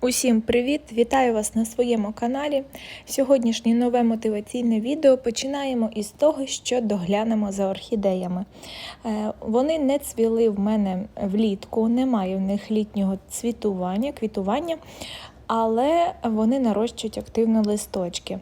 Усім привіт! Вітаю вас на своєму каналі. Сьогоднішнє нове мотиваційне відео починаємо із того, що доглянемо за орхідеями. Е, Вони не цвіли в мене влітку, немає в них літнього цвітування, квітування, але вони нарощують активно листочки.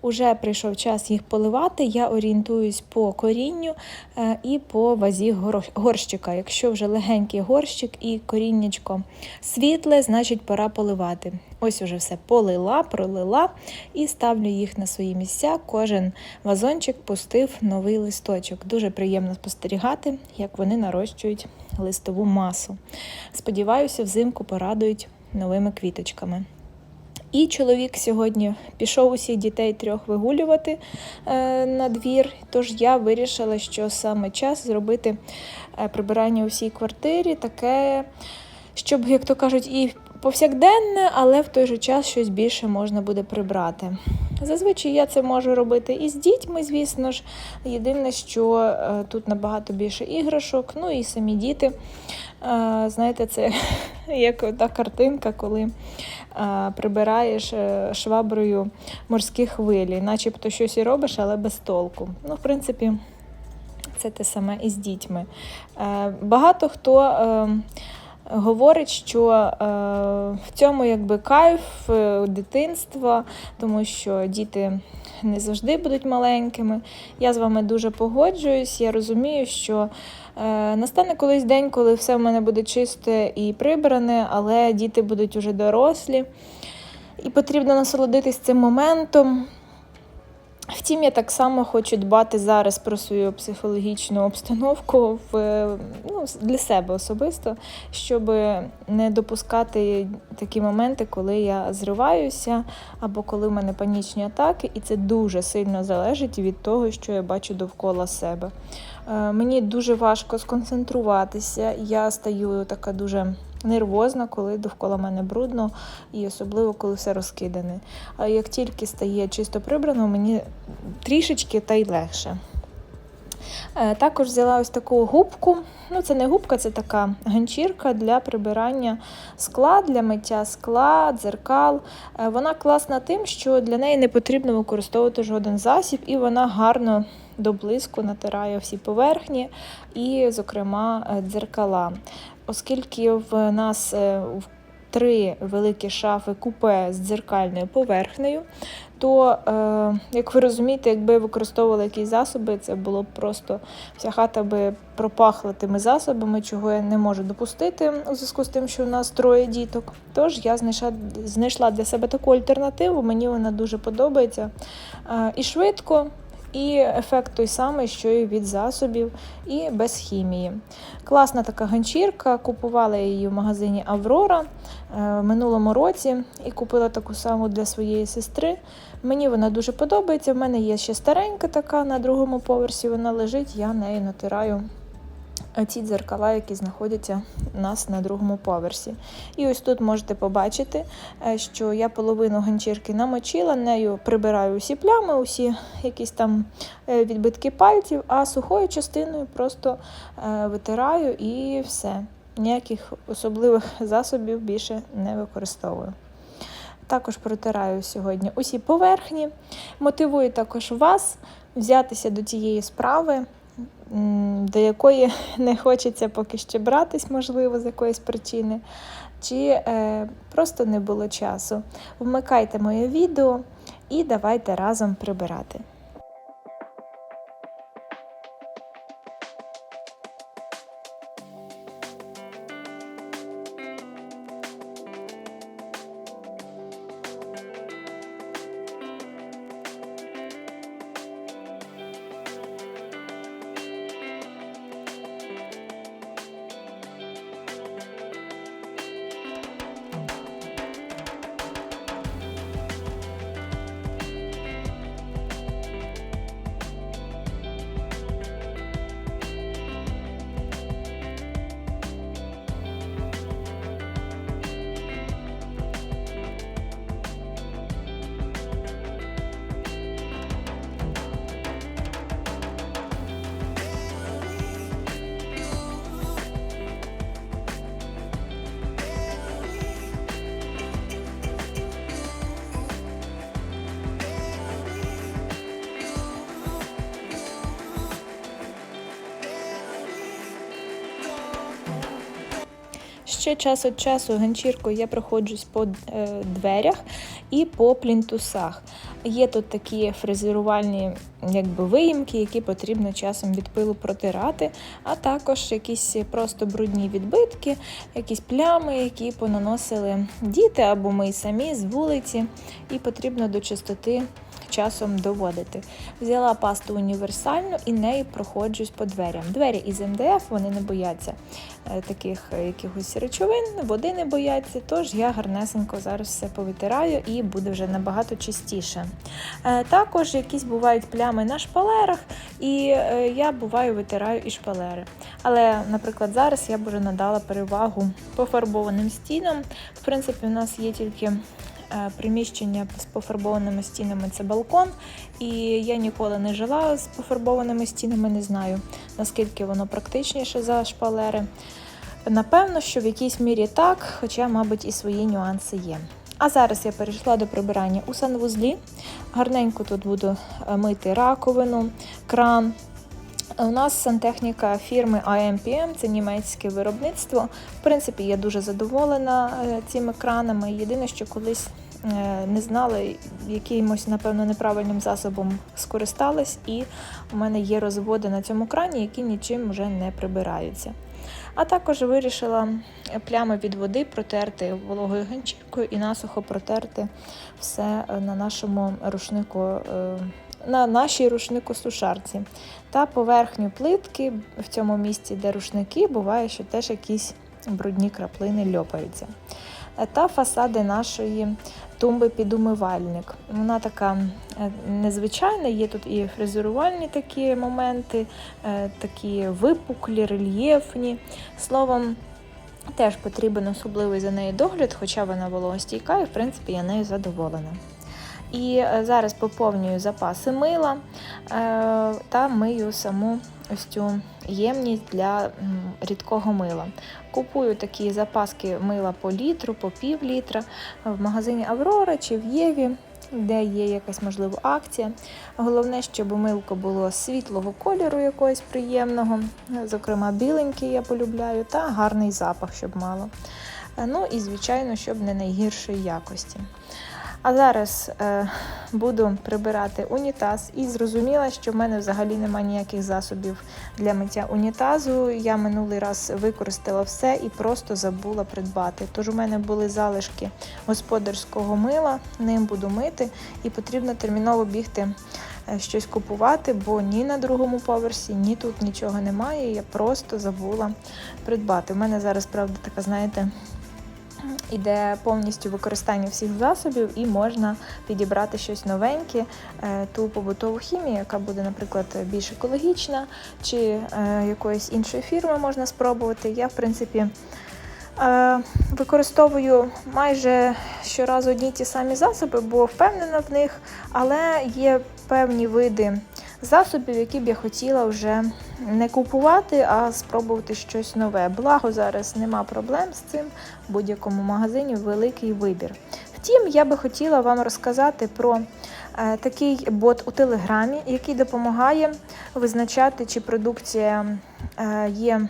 Уже прийшов час їх поливати. Я орієнтуюсь по корінню е, і по вазі горщика. Якщо вже легенький горщик і коріннячко світле, значить пора поливати. Ось уже все полила, пролила і ставлю їх на свої місця. Кожен вазончик пустив новий листочок. Дуже приємно спостерігати, як вони нарощують листову масу. Сподіваюся, взимку порадують новими квіточками. І чоловік сьогодні пішов усіх дітей трьох вигулювати е, на двір. Тож я вирішила, що саме час зробити е, прибирання у всій квартирі, таке, щоб, як то кажуть, і повсякденне, але в той же час щось більше можна буде прибрати. Зазвичай я це можу робити і з дітьми, звісно ж. Єдине, що е, тут набагато більше іграшок, ну і самі діти. Знаєте, це як та картинка, коли прибираєш е, шваброю морські хвилі, начебто щось і робиш, але без толку. Ну, в принципі, це те саме і з дітьми. Е, Багато хто е, говорить, що е, в цьому якби кайф дитинства, тому що діти не завжди будуть маленькими. Я з вами дуже погоджуюсь. Я розумію, що настане колись день, коли все в мене буде чисте і прибране, але діти будуть уже дорослі. І потрібно насолодитись цим моментом. Втім, я так само хочу дбати зараз про свою психологічну обстановку в, ну, для себе особисто, щоб не допускати такі моменти, коли я зриваюся, або коли в мене панічні атаки, і це дуже сильно залежить від того, що я бачу довкола себе. Е, Мені дуже важко сконцентруватися, я стаю така дуже нервозна, коли довкола мене брудно, і особливо коли все розкидане. А як тільки стає чисто прибрано, мені трішечки та й легше. Е, Також взяла ось таку губку. Ну, це не губка, це така ганчірка для прибирання скла, для миття скла, дзеркал. Е, Вона класна тим, що для неї не потрібно використовувати жоден засіб, і вона гарно до блиску натирає всі поверхні і, зокрема, е, дзеркала. Оскільки в нас е, в три великі шафи купе з дзеркальною поверхнею, то, е, як ви розумієте, якби використовували якісь засоби, це було б просто вся хата би пропахла тими засобами, чого я не можу допустити у зв'язку з тим, що у нас троє діток. Тож я знайшла, для себе таку альтернативу, мені вона дуже подобається. Е, і швидко. І ефект той самий, що і від засобів, і без хімії. Класна така ганчірка. Купувала її в магазині Аврора е, в минулому році і купила таку саму для своєї сестри. Мені вона дуже подобається. В мене є ще старенька така на другому поверсі. Вона лежить, я нею натираю ці дзеркала, які знаходяться у нас на другому поверсі. І ось тут можете побачити, е, що я половину ганчірки намочила, нею прибираю усі плями, усі якісь там е, відбитки пальців, а сухою частиною просто е, витираю і все. Ніяких особливих засобів більше не використовую. Також протираю сьогодні усі поверхні. Мотивую також вас взятися до цієї справи, до якої не хочеться поки ще братись, можливо, з якоїсь причини, чи е, просто не було часу. Вмикайте моє відео і давайте разом прибирати. Ще час від часу ганчіркою я проходжусь по е, дверях і по плінтусах. Є тут такі фрезерувальні якби, виїмки, які потрібно часом від пилу протирати, а також якісь просто брудні відбитки, якісь плями, які понаносили діти або ми самі з вулиці, і потрібно до чистоти часом доводити. Взяла пасту універсальну і нею проходжусь по дверям. Двері із МДФ вони не бояться е, таких е, якихось речовин, води не бояться, тож я гарнесенько зараз все повитираю і буде вже набагато чистіше. Е, Також якісь бувають плями на шпалерах, і я буваю витираю і шпалери. Але, наприклад, зараз я б вже надала перевагу пофарбованим стінам. В принципі, у нас є тільки приміщення з пофарбованими стінами це балкон, і я ніколи не жила з пофарбованими стінами, не знаю наскільки воно практичніше за шпалери. Напевно, що в якійсь мірі так, хоча, мабуть, і свої нюанси є. А зараз я перейшла до прибирання у санвузлі. Гарненько тут буду е, мити раковину, кран. У нас сантехніка фірми AMPM, це німецьке виробництво. В принципі, я дуже задоволена е, цими кранами. Єдине, що колись е, не знала, якимось, напевно, неправильним засобом скористалась, і у мене є розводи на цьому крані, які нічим вже не прибираються. А також вирішила плями від води протерти вологою ганчіркою і насухо протерти все е, на нашому рушнику, на нашій рушнику-сушарці. Та поверхню плитки в цьому місці, де рушники, буває, що теж якісь брудні краплини льопаються. Та фасади нашої тумби під умивальник. Вона така е, незвичайна, є тут і фрезерувальні такі моменти, е, такі випуклі, рельєфні. Словом, теж потрібен особливий за нею догляд, хоча вона вологостійка, і в принципі я нею задоволена. І е, зараз поповнюю запаси мила е, та мию саму ось цю ємність для рідкого мила. Купую такі запаски мила по літру, по пів літра в магазині Аврора чи в Єві, де є якась можливо акція. Головне, щоб милко було світлого кольору якогось приємного, зокрема біленький я полюбляю, та гарний запах, щоб мало. Е, Ну і звичайно, щоб не найгіршої якості. А зараз е, буду прибирати унітаз і зрозуміла, що в мене взагалі немає ніяких засобів для миття унітазу. Я минулий раз використала все і просто забула придбати. Тож у мене були залишки господарського мила, ним буду мити, і потрібно терміново бігти е, щось купувати, бо ні на другому поверсі, ні тут нічого немає. Я просто забула придбати. У мене зараз, правда, така, знаєте іде повністю використання всіх засобів, і можна підібрати щось новеньке, е, ту побутову хімію, яка буде, наприклад, більш екологічна, чи е, якоїсь іншої фірми можна спробувати. Я, в принципі, е, використовую майже щоразу одні ті самі засоби, бо впевнена в них, але є певні види засобів, які б я хотіла вже не купувати, а спробувати щось нове. Благо зараз нема проблем з цим. В будь-якому магазині великий вибір. Втім, я би хотіла вам розказати про е, такий бот у Телеграмі, який допомагає визначати, чи продукція е, є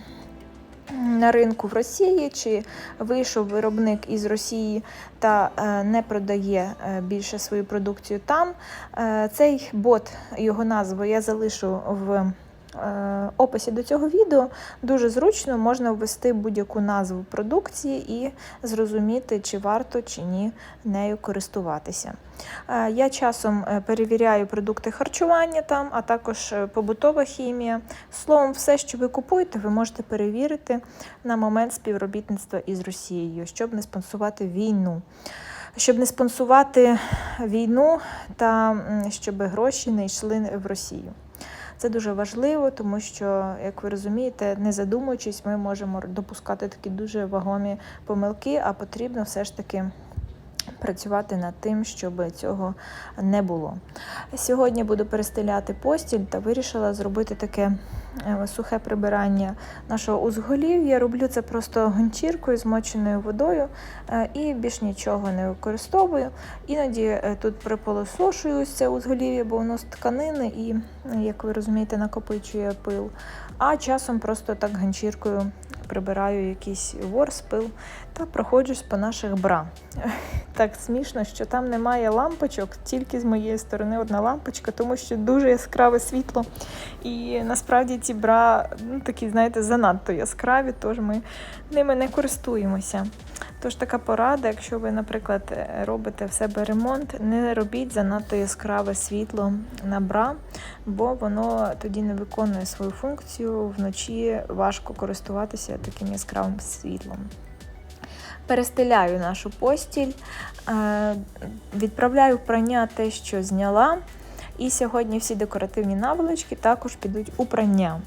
на ринку в Росії, чи вийшов виробник із Росії та е, не продає е, більше свою продукцію там. Е, Цей бот, його назву я залишу в описі до цього відео. Дуже зручно можна ввести будь-яку назву продукції і зрозуміти, чи варто чи ні нею користуватися. Е, Я часом е, перевіряю продукти харчування там, а також е, побутова хімія. Словом, все, що ви купуєте, ви можете перевірити на момент співробітництва із Росією, щоб не спонсувати війну. Щоб не спонсувати війну та щоб гроші не йшли в Росію. Це дуже важливо, тому що, як ви розумієте, не задумуючись, ми можемо допускати такі дуже вагомі помилки, а потрібно все ж таки працювати над тим, щоб цього не було. Сьогодні буду перестеляти постіль та вирішила зробити таке е, сухе прибирання нашого узголів'я. Роблю це просто гончіркою, змоченою водою е, і більш нічого не використовую. Іноді е, тут приполосошую це узголів'я, бо воно з тканини і, як ви розумієте, накопичує пил. А часом просто так ганчіркою прибираю якийсь ворспил та проходжусь по наших бра. Так смішно, що там немає лампочок, тільки з моєї сторони одна лампочка, тому що дуже яскраве світло. І насправді ці бра ну, такі, знаєте, занадто яскраві, тож ми ними не користуємося. Тож така порада, якщо ви, наприклад, е, робите в себе ремонт, не робіть занадто яскраве світло на бра, бо воно тоді не виконує свою функцію. Вночі важко користуватися таким яскравим світлом. Перестеляю нашу постіль, е, відправляю прання те, що зняла. І сьогодні всі декоративні наволочки також підуть у прання.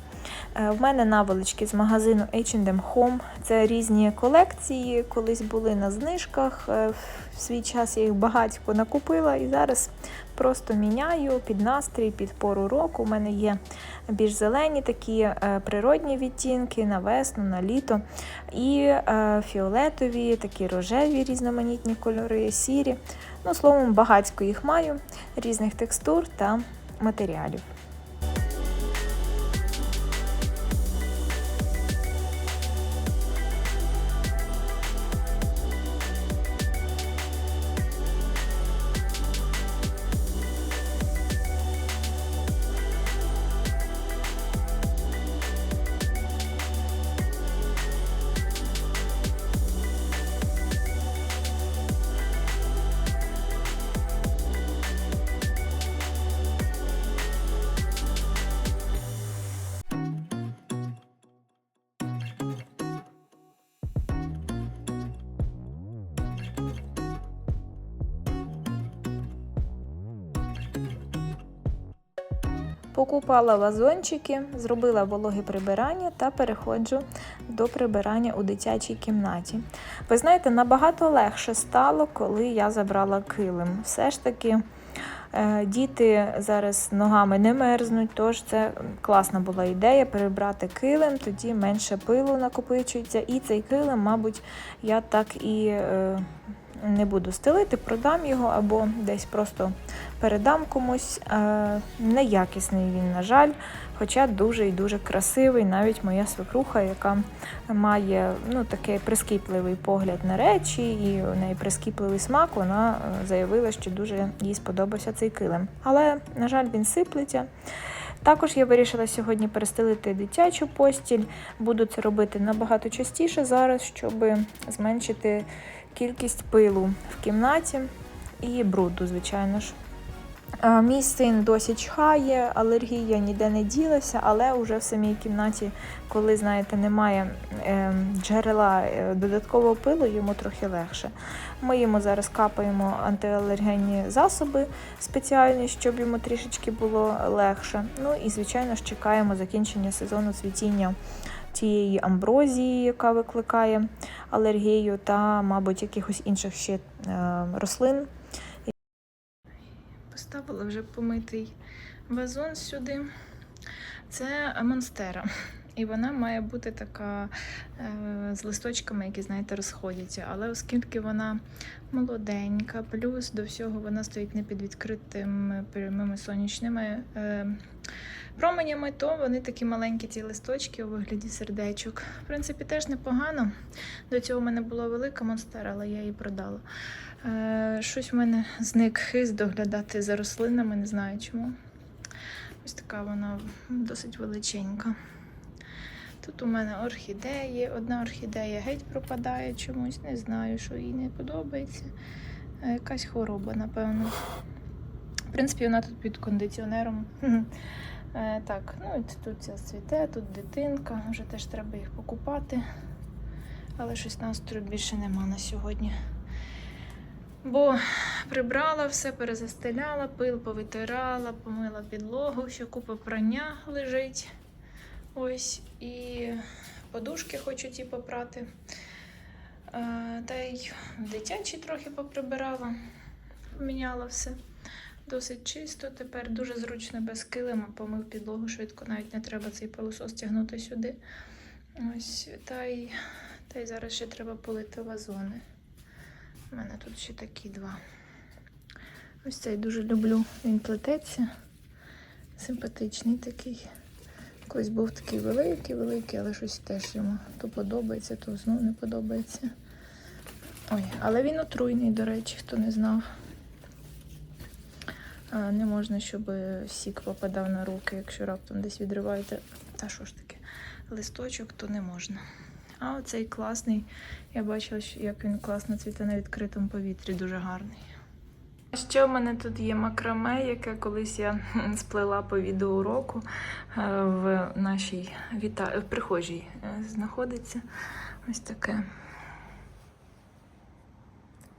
Е, В мене наволочки з магазину H&M Home. Це різні колекції, колись були на знижках. Е, В свій час я їх багатько накупила і зараз просто міняю під настрій, під пору року. У мене є більш зелені такі е, природні відтінки на весну, на літо. І фіолетові, такі рожеві різноманітні кольори, сірі. Ну, словом, багатько їх маю, різних текстур та матеріалів. Покупала вазончики, зробила вологе прибирання та переходжу до прибирання у дитячій кімнаті. Ви знаєте, набагато легше стало, коли я забрала килим. Все ж таки. е, Діти зараз ногами не мерзнуть, тож це класна була ідея перебрати килим, тоді менше пилу накопичується. І цей килим, мабуть, я так і е, не буду стелити, продам його або десь просто передам комусь. Е, Неякісний він, на жаль, хоча дуже і дуже красивий. Навіть моя свекруха, яка має ну, такий прискіпливий погляд на речі, і у неї прискіпливий смак, вона е, заявила, що дуже їй сподобався цей килим. Але, на жаль, він сиплеться. Також я вирішила сьогодні перестелити дитячу постіль. Буду це робити набагато частіше зараз, щоб зменшити кількість пилу в кімнаті і бруду, звичайно ж. А, Мій син досі чхає, алергія ніде не ділася, але вже в самій кімнаті, коли, знаєте, немає е, джерела е, додаткового пилу, йому трохи легше. Ми йому зараз капаємо антиалергенні засоби спеціальні, щоб йому трішечки було легше. Ну і, звичайно ж, чекаємо закінчення сезону цвітіння тієї амброзії, яка викликає алергію, та, мабуть, якихось інших ще е, рослин. Поставила вже помитий вазон сюди. Це монстера. І вона має бути така е, з листочками, які, знаєте, розходяться. Але оскільки вона молоденька, плюс до всього вона стоїть не під відкритими прямими сонячними е, променями, то вони такі маленькі ці листочки у вигляді сердечок. В принципі, теж непогано. До цього в мене була велика монстера, але я її продала. Е, щось в мене зник хист доглядати за рослинами, не знаю чому. Ось така вона досить величенька. Тут у мене орхідеї. Одна орхідея геть пропадає чомусь, не знаю, що їй не подобається. Е, Якась хвороба, напевно. В принципі, вона тут під кондиціонером. Е, Так, ну і тут ця цвіте, тут дитинка, вже теж треба їх покупати. Але щось настрою більше нема на сьогодні. Бо прибрала все, перезастеляла, пил повитирала, помила підлогу, ще купа прання лежить. Ось, і подушки хочу ті попрати. Та й дитячі трохи поприбирала, поміняла все. Досить чисто. Тепер дуже зручно без килима, помив підлогу швидко, навіть не треба цей пилосос тягнути сюди. Ось, та й, та й зараз ще треба полити вазони. У мене тут ще такі два. Ось цей дуже люблю. Він плететься. Симпатичний такий. Колись був такий великий, великий, але щось теж йому то подобається, то знову не подобається. Ой, але він отруйний, до речі, хто не знав. Не можна, щоб сік попадав на руки, якщо раптом десь відриваєте. Та що ж таке, листочок, то не можна. А оцей класний, я бачила, як він класно цвіте на відкритому повітрі, дуже гарний. Ще в мене тут є макраме, яке колись я сплела по відеоуроку е, в нашій віта... в прихожій е, знаходиться. Ось таке.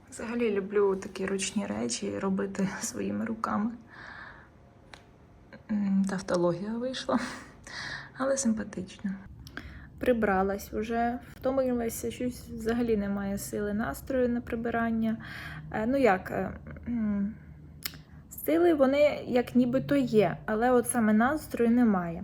Взагалі люблю такі ручні речі робити своїми руками. Тавтологія вийшла, але симпатично. Прибралась вже, втомилася, щось взагалі немає сили настрою на прибирання. Е, Ну як, е, сили вони як нібито є, але от саме настрою немає.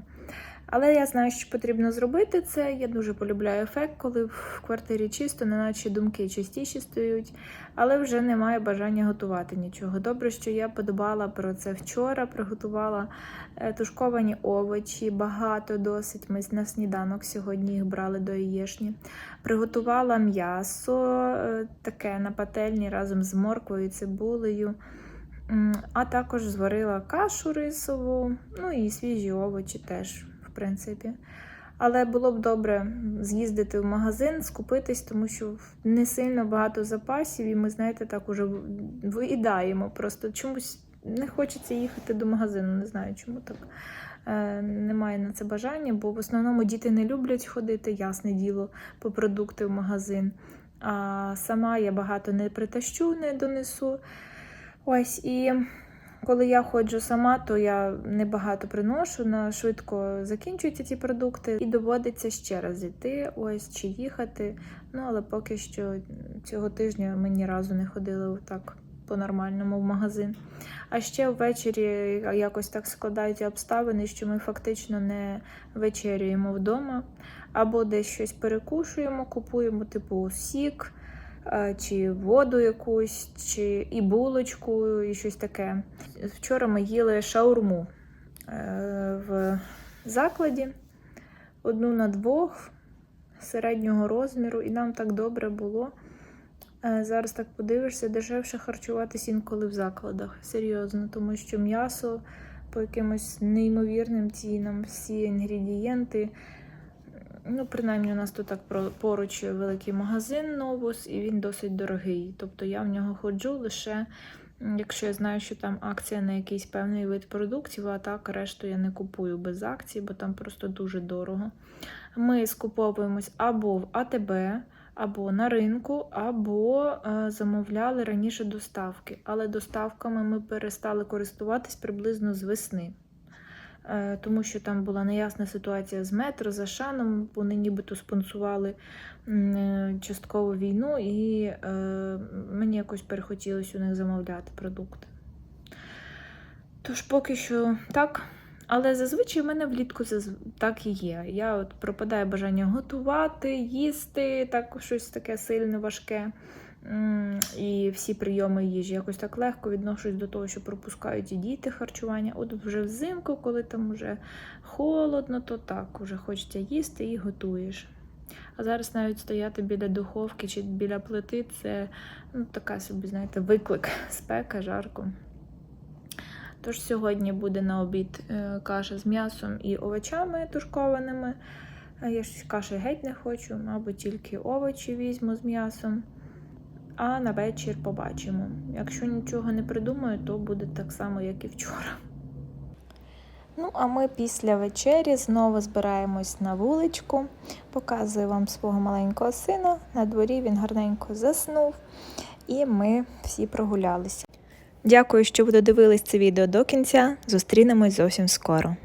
Але я знаю, що потрібно зробити це. Я дуже полюбляю ефект, коли в квартирі чисто, неначе думки частіші стають, але вже немає бажання готувати нічого. Добре, що я подбала про це вчора, приготувала е, тушковані овочі, багато досить. Ми на сніданок сьогодні їх брали до яєшні. Приготувала м'ясо е, таке на пательні разом з морквою цибулею. А також зварила кашу рисову, ну і свіжі овочі теж, принципі. Але було б добре з'їздити в магазин, скупитись, тому що не сильно багато запасів, і ми, знаєте, так уже виїдаємо. Просто чомусь не хочеться їхати до магазину, не знаю, чому так. Е, Немає на це бажання, бо в основному діти не люблять ходити, ясне діло, по продукти в магазин. А сама я багато не притащу, не донесу. Ось і коли я ходжу сама, то я небагато приношу, на швидко закінчуються ці продукти, і доводиться ще раз йти, ось чи їхати. Ну але поки що цього тижня ми ні разу не ходили так по-нормальному в магазин. А ще ввечері якось так складаються обставини, що ми фактично не вечерюємо вдома, або десь щось перекушуємо, купуємо типу сік чи воду якусь, чи і булочку, і щось таке. Вчора ми їли шаурму е, в закладі, одну на двох середнього розміру, і нам так добре було. Е, Зараз так подивишся, дешевше харчуватись інколи в закладах. Серйозно, тому що м'ясо по якимось неймовірним цінам, всі інгредієнти. Ну, принаймні, у нас тут так поруч великий магазин Новус, і він досить дорогий. Тобто я в нього ходжу лише, якщо я знаю, що там акція на якийсь певний вид продуктів, а так решту я не купую без акцій, бо там просто дуже дорого. Ми скуповуємось або в АТБ, або на ринку, або е, замовляли раніше доставки. Але доставками ми перестали користуватись приблизно з весни. Е, Тому що там була неясна ситуація з метро, з Ашаном. Вони нібито спонсували е, частково війну, і е, мені якось перехотілося у них замовляти продукти. Тож поки що так. Але зазвичай в мене влітку так і є. Я от пропадає бажання готувати, їсти, так щось таке сильне, важке. І всі прийоми їжі якось так легко відношусь до того, що пропускають і діти харчування. От вже взимку, коли там вже холодно, то так, вже хочеться їсти і готуєш. А зараз навіть стояти біля духовки чи біля плити це ну, така собі, знаєте, виклик, спека, жарко. Тож сьогодні буде на обід е, каша з м'ясом і овочами тушкованими. Я щось каші геть не хочу, мабуть, тільки овочі візьму з м'ясом. А на вечір побачимо. Якщо нічого не придумаю, то буде так само, як і вчора. Ну, а ми після вечері знову збираємось на вуличку. Показую вам свого маленького сина. На дворі він гарненько заснув, і ми всі прогулялися. Дякую, що ви додивились це відео до кінця. Зустрінемось зовсім скоро.